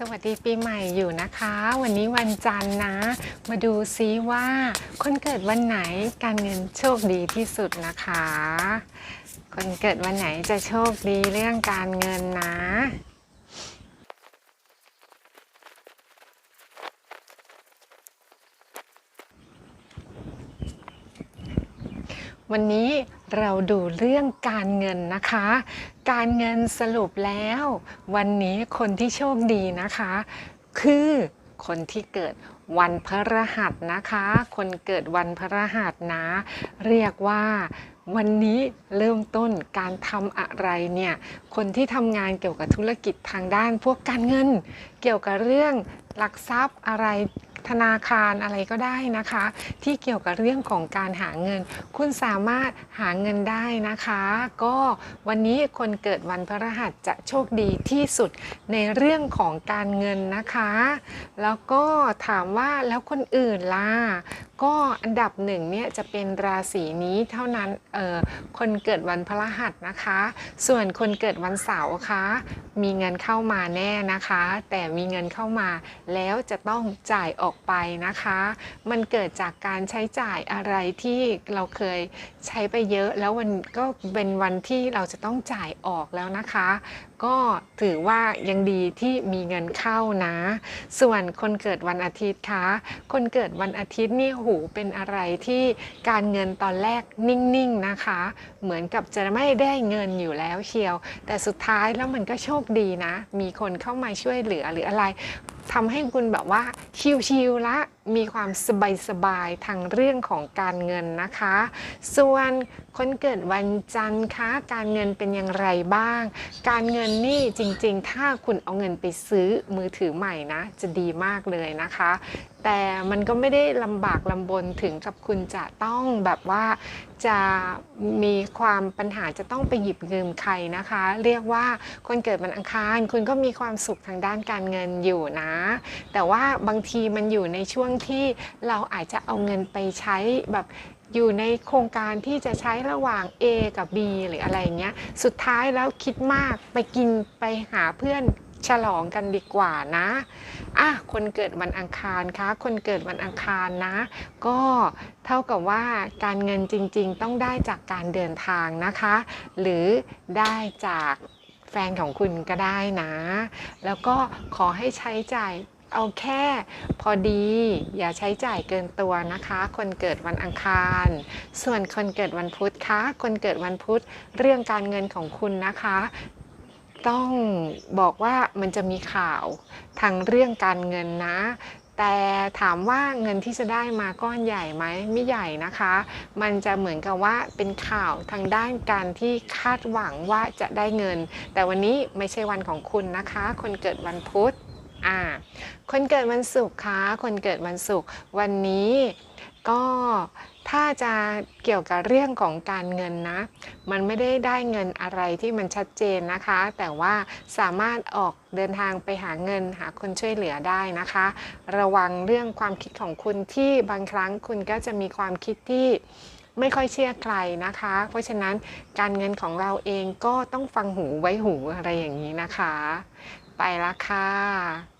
สวัสดีปีใหม่อยู่นะคะ วันนี้วันจันทร์นะ มาดูซิว่าคนเกิดวันไหนการเงินโชคดีที่สุดนะคะ คนเกิดวันไหนจะโชคดีเรื่องการเงินนะ วันนี้เราดูเรื่องการเงินนะคะ การเงินสรุปแล้ว วันนี้คนที่โชคดีนะคะ คือคนที่เกิดวันพฤหัสนะคะ คนเกิดวันพฤหัสนะ เรียกว่าวันนี้เริ่มต้นการทำอะไรเนี่ย คนที่ทำงานเกี่ยวกับธุรกิจทางด้าน พวกการเงิน เกี่ยวกับเรื่องหลักทรัพย์อะไร ธนาคารอะไรก็ได้นะคะ ที่เกี่ยวกับเรื่องของการหาเงิน คุณสามารถหาเงินได้นะคะ ก็วันนี้คนเกิดวันพฤหัสจะโชคดีที่สุดในเรื่องของการเงินนะคะ แล้วก็ถามว่าแล้วคนอื่นล่ะก็อันดับหนึ่งเนี่ยจะเป็นราศีนี้เท่านั้นเออคนเกิดวันพฤหัสนะคะ ส่วนคนเกิดวันเสาร์คะมีเงินเข้ามาแน่นะคะ แต่มีเงินเข้ามาแล้วจะต้องจ่ายออกไปนะคะ มันเกิดจากการใช้จ่ายอะไรที่เราเคยใช้ไปเยอะ แล้ววันก็เป็นวันที่เราจะต้องจ่ายออกแล้วนะคะก็ถือว่ายังดีที่มีเงินเข้านะ ส่วนคนเกิดวันอาทิตย์คะคนเกิดวันอาทิตย์นี่หูเป็นอะไรที่การเงินตอนแรกนิ่งๆนะคะ เหมือนกับจะไม่ได้เงินอยู่แล้วเชียว แต่สุดท้ายแล้วมันก็โชคดีนะ มีคนเข้ามาช่วยเหลือหรืออะไร ทำให้คุณแบบว่าชิลๆละมีความสบายๆทางเรื่องของการเงินนะคะ ส่วนคนเกิดวันจันทร์คะการเงินเป็นอย่างไรบ้าง การเงินนี่จริงๆ ถ้าคุณเอาเงินไปซื้อมือถือใหม่นะ จะดีมากเลยนะคะ แต่มันก็ไม่ได้ลำบากลำบนถึงกับคุณจะต้องแบบว่าจะมีความปัญหาจะต้องไปหยิบยืมใครนะคะ เรียกว่าคนเกิดวันอังคาร คุณก็มีความสุขทางด้านการเงินอยู่นะ แต่ว่าบางทีมันอยู่ในช่วงที่เราอาจจะเอาเงินไปใช้แบบอยู่ในโครงการที่จะใช้ระหว่าง A กับ B หรืออะไรเงี้ย สุดท้ายแล้วคิดมากไปกินไปหาเพื่อน ฉลองกันดีกว่านะอะคนเกิดวันอังคารคะ คนเกิดวันอังคารนะ ก็เท่ากับว่าการเงินจริงๆ ต้องได้จากการเดินทางนะคะ หรือได้จากแฟนของคุณก็ได้นะ แล้วก็ขอให้ใช้จ่ายเอาแค่พอดี อย่าใช้จ่ายเกินตัวนะคะ คนเกิดวันอังคาร ส่วนคนเกิดวันพุธคะ คนเกิดวันพุธเรื่องการเงินของคุณนะคะ ต้องบอกว่ามันจะมีข่าวทางเรื่องการเงินนะ แต่ถามว่าเงินที่จะได้มาก้อนใหญ่ไหมไม่ใหญ่นะคะ มันจะเหมือนกับว่าเป็นข่าวทางด้านการที่คาดหวังว่าจะได้เงิน แต่วันนี้ไม่ใช่วันของคุณนะคะ คนเกิดวันพุธอ่าคนเกิดวันศุกร์คะคนเกิดวันศุกร์วันนี้ ก็ถ้าจะเกี่ยวกับเรื่องของการเงินนะ มันไม่ได้ได้เงินอะไรที่มันชัดเจนนะคะ แต่ว่าสามารถออกเดินทางไปหาเงินหาคนช่วยเหลือได้นะคะ ระวังเรื่องความคิดของคุณที่บางครั้งคุณก็จะมีความคิดที่ไม่ค่อยเชื่อใครนะคะ เพราะฉะนั้นการเงินของเราเองก็ต้องฟังหูไว้หูอะไรอย่างนี้นะคะ ไปละค่ะ